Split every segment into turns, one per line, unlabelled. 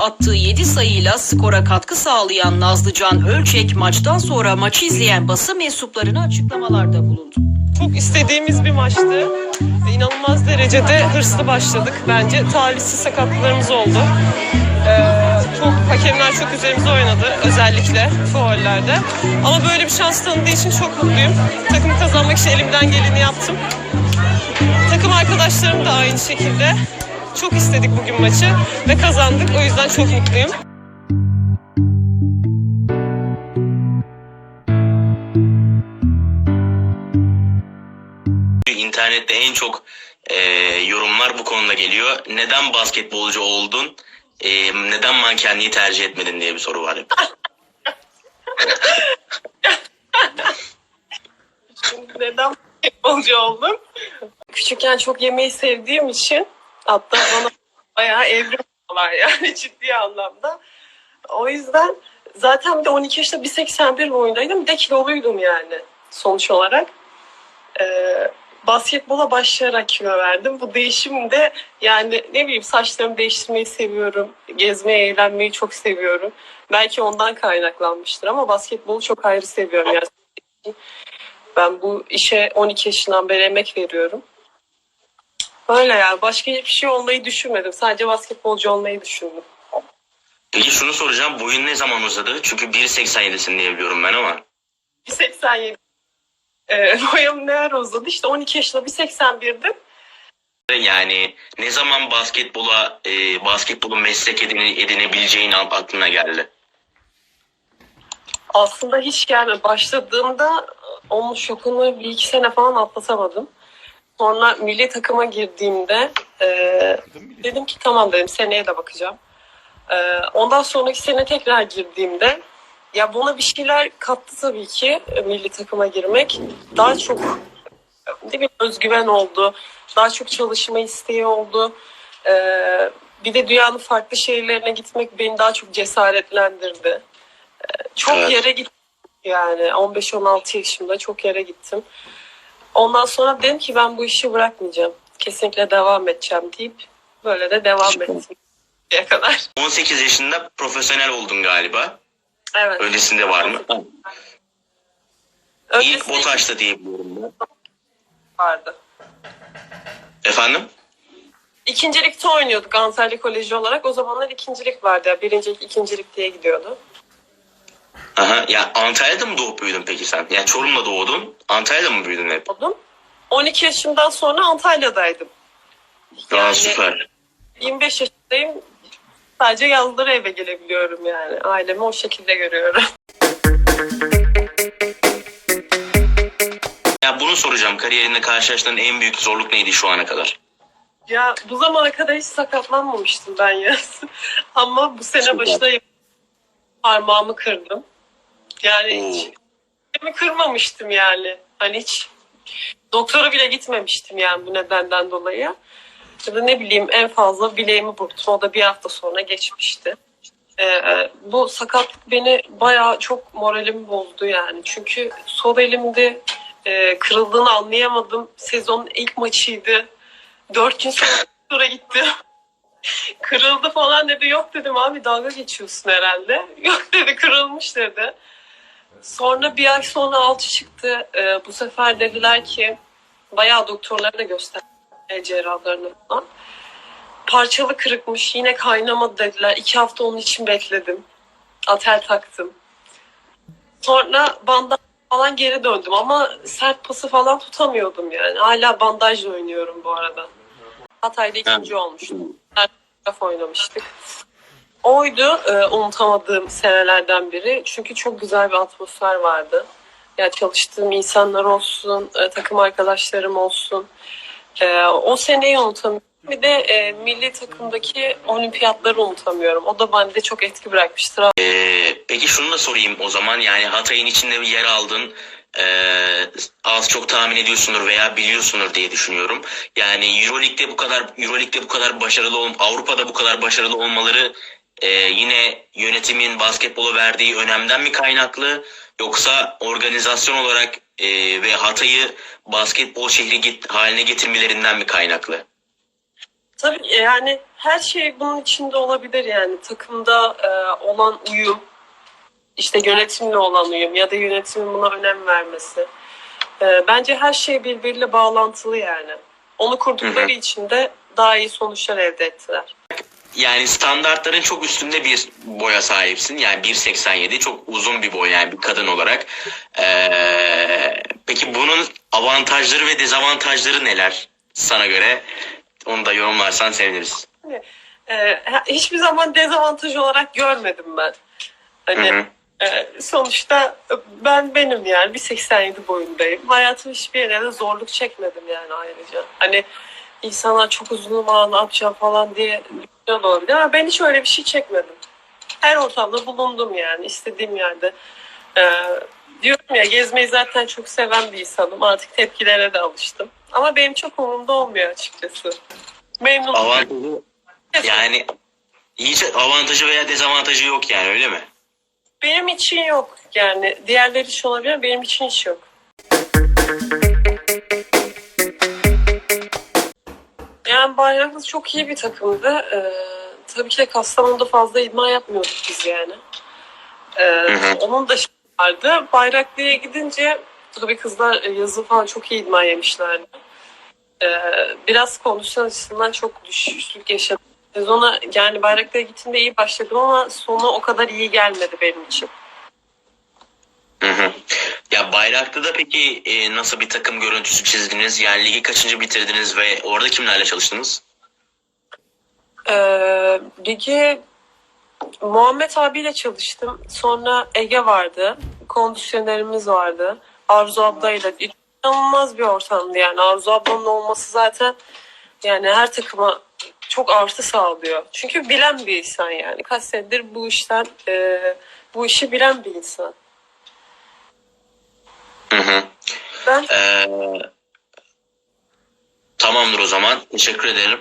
attığı 7 sayıyla skora katkı sağlayan Nazlıcan Ölçek maçtan sonra maçı izleyen basın mensuplarına açıklamalarda bulundu.
Çok istediğimiz bir maçtı. İnanılmaz derecede hırslı başladık bence. Talihsiz sakatlıklarımız oldu. Ee, çok hakemler çok üzerimize oynadı özellikle faullerde. Ama böyle bir şans tanıdığı için çok mutluyum. Takımı kazanmak için elimden geleni yaptım. Takım arkadaşlarım da aynı şekilde. Çok istedik bugün maçı ve kazandık. O yüzden çok mutluyum.
İnternette en çok e, yorumlar bu konuda geliyor. Neden basketbolcu oldun? E, neden mankenliği tercih etmedin diye bir soru var. hep.
Neden basketbolcu oldum? Küçükken çok yemeği sevdiğim için hatta bana bayağı var yani ciddi anlamda. O yüzden zaten bir de 12 yaşında 1.81 boyundaydım. Bir de kiloluydum yani sonuç olarak. Ee, basketbola başlayarak kilo verdim. Bu değişim de yani ne bileyim saçlarımı değiştirmeyi seviyorum. Gezmeyi, eğlenmeyi çok seviyorum. Belki ondan kaynaklanmıştır ama basketbolu çok ayrı seviyorum. Yani ben bu işe 12 yaşından beri emek veriyorum. Öyle yani. Başka hiçbir şey olmayı düşünmedim. Sadece basketbolcu olmayı düşündüm.
Peki şunu soracağım. Boyun ne zaman uzadı? Çünkü 1.87'sin diye biliyorum ben ama.
1.87 ee, boyum ne ara uzadı? İşte 12 yaşında 1.81'dim.
Yani ne zaman basketbola e, basketbolu meslek edine, edinebileceğin aklına geldi?
Aslında hiç gelmedi. Başladığımda onun şokunu bir iki sene falan atlatamadım. Sonra milli takıma girdiğimde e, dedim ki tamam dedim seneye de bakacağım. E, ondan sonraki sene tekrar girdiğimde ya buna bir şeyler kattı tabii ki e, milli takıma girmek. Daha çok ne bileyim, özgüven oldu. Daha çok çalışma isteği oldu. E, bir de dünyanın farklı şehirlerine gitmek beni daha çok cesaretlendirdi. E, çok
Evet.
yere gittim yani 15-16 yaşımda çok yere gittim. Ondan sonra dedim ki ben bu işi bırakmayacağım. Kesinlikle devam edeceğim deyip böyle de devam ettim. diye kadar.
18 yaşında profesyonel oldun galiba.
Evet.
Öncesinde var mı? İlk
Öncesinde
BOTAŞ'ta diye biliyorum ben.
vardı.
Efendim?
İkincilikte oynuyorduk Antalya Koleji olarak. O zamanlar ikincilik vardı. ya. Birincilik, ikincilik diye gidiyordu.
Aha, ya Antalya'da mı doğup büyüdün peki sen? Yani Çorum'da doğdun. Antalya'da mı büyüdün hep?
Oldum. 12 yaşımdan sonra Antalya'daydım.
Aa,
Yani
süper.
25 yaşındayım. Sadece yazları eve gelebiliyorum yani. Ailemi o şekilde görüyorum.
Ya bunu soracağım. Kariyerinde karşılaştığın en büyük zorluk neydi şu ana kadar?
Ya bu zamana kadar hiç sakatlanmamıştım ben ya. Ama bu sene başında parmağımı kırdım. Yani hiç
Oo.
elimi kırmamıştım yani. Hani hiç doktora bile gitmemiştim yani bu nedenden dolayı. Ya da ne bileyim en fazla bileğimi burktum. O da bir hafta sonra geçmişti. Ee, bu sakatlık beni bayağı çok moralimi bozdu yani. Çünkü sol elimde e, kırıldığını anlayamadım. Sezonun ilk maçıydı. Dört gün sonra gitti. Kırıldı falan dedi. Yok dedim abi dalga geçiyorsun herhalde. Yok dedi kırılmış dedi. Sonra bir ay sonra altı çıktı. Ee, bu sefer dediler ki bayağı doktorlara da gösterdi el cerrahlarına falan. Parçalı kırıkmış yine kaynamadı dediler. İki hafta onun için bekledim. Atel taktım. Sonra bandaj falan geri döndüm ama sert pası falan tutamıyordum yani. Hala bandajla oynuyorum bu arada. Hatay'da ikinci olmuştum. Sert oynamıştık. Oydu e, unutamadığım senelerden biri. Çünkü çok güzel bir atmosfer vardı. Ya çalıştığım insanlar olsun, e, takım arkadaşlarım olsun. E, o seneyi unutamıyorum. Bir de e, milli takımdaki olimpiyatları unutamıyorum. O da bende çok etki bırakmıştır.
Ee, peki şunu da sorayım o zaman. Yani Hatay'ın içinde bir yer aldın. Ee, az çok tahmin ediyorsundur veya biliyorsundur diye düşünüyorum. Yani Euroleague'de bu kadar Euroleague'de bu kadar başarılı ol, Avrupa'da bu kadar başarılı olmaları e, yine yönetimin basketbolu verdiği önemden mi kaynaklı yoksa organizasyon olarak e, ve Hatay'ı basketbol şehri get- haline getirmelerinden mi kaynaklı?
Tabii ki yani her şey bunun içinde olabilir yani takımda e, olan uyum, işte yönetimle olan uyum ya da yönetimin buna önem vermesi. E, bence her şey birbiriyle bağlantılı yani. Onu kurdukları için de daha iyi sonuçlar elde ettiler.
Yani standartların çok üstünde bir boya sahipsin. Yani 1.87 çok uzun bir boy yani bir kadın olarak. Ee, peki bunun avantajları ve dezavantajları neler sana göre? Onu da yorumlarsan seviniriz.
E, ha- hiçbir zaman dezavantaj olarak görmedim ben. Hani e, sonuçta ben benim yani 1.87 boyundayım. Hayatım hiçbir yerine zorluk çekmedim yani ayrıca. Hani insanlar çok uzun ama ne yapacağım falan diye da olabilir ama ben hiç öyle bir şey çekmedim. Her ortamda bulundum yani istediğim yerde. E, diyorum ya gezmeyi zaten çok seven bir insanım. Artık tepkilere de alıştım. Ama benim çok umurumda olmuyor açıkçası. Memnunum.
Avantajı yani hiç avantajı veya dezavantajı yok yani öyle mi?
Benim için yok yani. Diğerleri için olabilir benim için hiç yok. Bayraklı çok iyi bir takımdı. Ee, tabii ki de Kastamonu'da fazla idman yapmıyorduk biz yani. Ee, onun da şey vardı. Bayraklı'ya gidince tabii kızlar e, yazın falan çok iyi idman yemişlerdi. Ee, biraz kondisyon açısından çok düşüşlük yaşadım. Sezona yani Bayraklı'ya gittiğimde iyi başladım ama sonu o kadar iyi gelmedi benim için.
Hı hı. Ya Bayraklı'da peki e, nasıl bir takım görüntüsü çizdiniz? Yani ligi kaçıncı bitirdiniz ve orada kimlerle çalıştınız?
Ee, ligi Muhammed abiyle çalıştım. Sonra Ege vardı. Kondisyonerimiz vardı. Arzu ablayla. İnanılmaz bir ortamdı yani. Arzu ablanın olması zaten yani her takıma çok artı sağlıyor. Çünkü bilen bir insan yani. Kaç senedir bu işten e, bu işi bilen bir insan.
Hı hı.
Ben
Ee, tamamdır o zaman. Teşekkür ederim.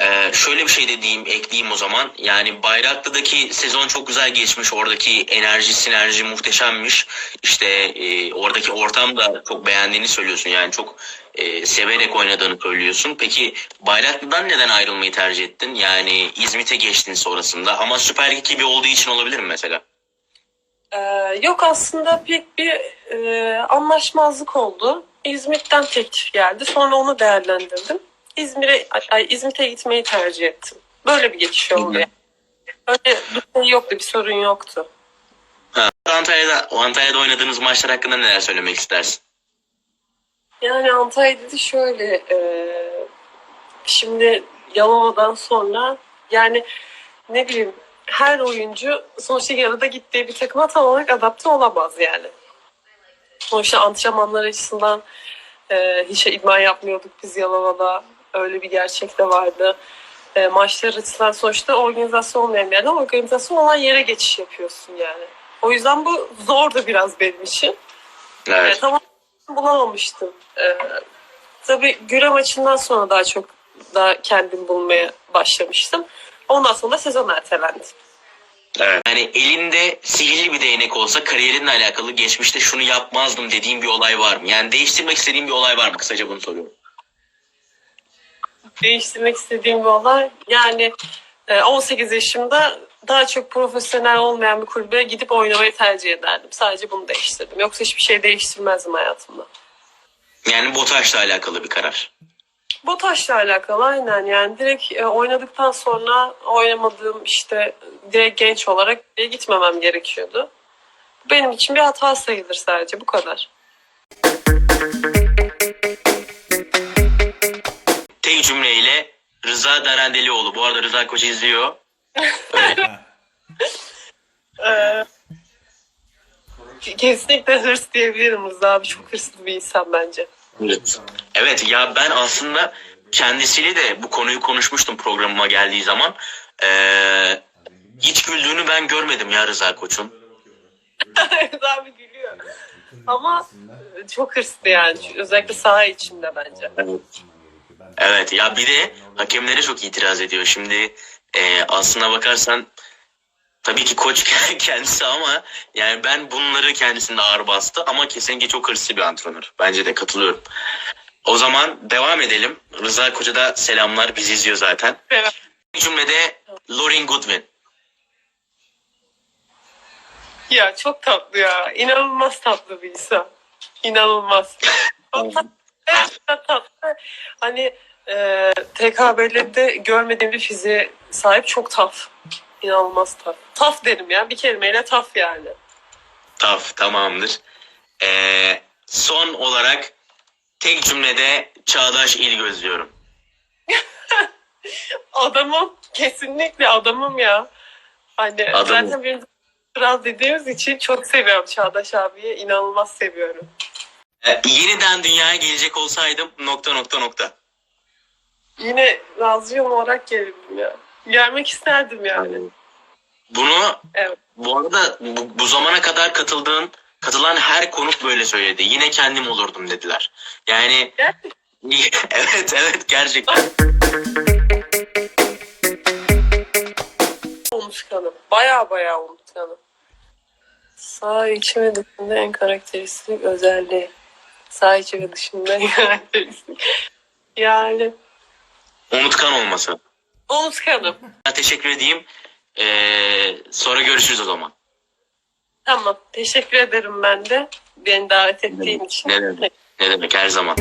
Ee, şöyle bir şey de diyeyim, ekleyeyim o zaman. Yani Bayraklı'daki sezon çok güzel geçmiş. Oradaki enerji, sinerji muhteşemmiş. İşte e, oradaki ortam da çok beğendiğini söylüyorsun. Yani çok e, severek oynadığını söylüyorsun. Peki Bayraklı'dan neden ayrılmayı tercih ettin? Yani İzmit'e geçtin sonrasında. Ama Süper Lig gibi olduğu için olabilir mi mesela?
Ee, yok aslında pek bir e, anlaşmazlık oldu. İzmit'ten teklif geldi. Sonra onu değerlendirdim. İzmir'e ay, İzmit'e gitmeyi tercih ettim. Böyle bir geçiş oldu. Yani. Öyle bir şey yoktu, bir sorun yoktu.
Ha, Antalya'da, Antalya'da oynadığınız maçlar hakkında neler söylemek istersin?
Yani Antalya'da da şöyle e, şimdi Yalova'dan sonra yani ne bileyim her oyuncu sonuçta yarıda gittiği bir takıma tam olarak adapte olamaz yani. Sonuçta antrenmanlar açısından e, hiç idman yapmıyorduk biz Yalova'da. Öyle bir gerçek de vardı. E, maçlar açısından sonuçta organizasyon olmayan bir yerden organizasyon olan yere geçiş yapıyorsun yani. O yüzden bu zordu biraz benim için.
Evet.
Evet. Tamam bulamamıştım. Ee, tabii Güre maçından sonra daha çok daha kendim bulmaya başlamıştım. Ondan sonra sezon ertelendi.
Evet. Yani elinde sihirli bir değnek olsa kariyerinle alakalı geçmişte şunu yapmazdım dediğin bir olay var mı? Yani değiştirmek istediğin bir olay var mı? Kısaca bunu soruyorum.
Değiştirmek istediğim bir olay yani e, 18 yaşımda daha çok profesyonel olmayan bir kulübe gidip oynamayı tercih ederdim. Sadece bunu değiştirdim. Yoksa hiçbir şey değiştirmezdim hayatımda.
Yani BOTAŞ'la alakalı bir karar.
Botaş'la alakalı aynen yani direkt e, oynadıktan sonra oynamadığım işte direkt genç olarak bir gitmemem gerekiyordu. Benim için bir hata sayılır sadece bu kadar.
Tek cümleyle Rıza Derendelioğlu. Bu arada Rıza Koç izliyor.
Ee, kesinlikle hırs diyebilirim Rıza abi çok hırslı bir insan bence.
Evet. Evet ya ben aslında kendisiyle de bu konuyu konuşmuştum programıma geldiği zaman. Ee, hiç güldüğünü ben görmedim ya Rıza Koç'un.
Rıza abi gülüyor. Ama çok hırslı yani özellikle saha içinde bence.
Evet. Evet ya bir de hakemlere çok itiraz ediyor. Şimdi e, aslına bakarsan tabii ki koç kendisi ama yani ben bunları kendisinde ağır bastı ama kesinlikle çok hırslı bir antrenör. Bence de katılıyorum. O zaman devam edelim. Rıza Koca da selamlar. Bizi izliyor zaten.
Evet.
Bir cümlede Lauren Goodwin.
Ya çok tatlı ya. İnanılmaz tatlı bir insan. İnanılmaz. Çok tatlı. Tatlı. Hani e, TKB'lerde görmediğim bir fiziğe sahip çok taf. İnanılmaz taf. Taf derim ya. Bir kelimeyle taf yani.
Taf tamamdır. Ee, son olarak tek cümlede Çağdaş İlgöz diyorum.
Adamım. Kesinlikle adamım ya. Hani
Adamım.
zaten benim kral dediğimiz için çok seviyorum Çağdaş abiyi. İnanılmaz seviyorum.
Ee, yeniden dünyaya gelecek olsaydım nokta nokta nokta.
Yine Razyon olarak gelirdim ya. Gelmek isterdim yani.
Bunu
Evet.
bu arada bu, bu zamana kadar katıldığın katılan her konuk böyle söyledi. Yine kendim olurdum dediler. Yani evet evet gerçekten.
Unutkanım. Baya baya unutkanım. Sağ içi ve dışında en karakteristik özelliği. Sağ içi ve dışında en karakteristik. Yani
Unutkan olması.
Unutkanım.
Ben teşekkür edeyim. Ee, sonra görüşürüz o zaman.
Tamam. Teşekkür ederim ben de. Beni davet ettiğin için.
Ne demek? Ne demek her zaman.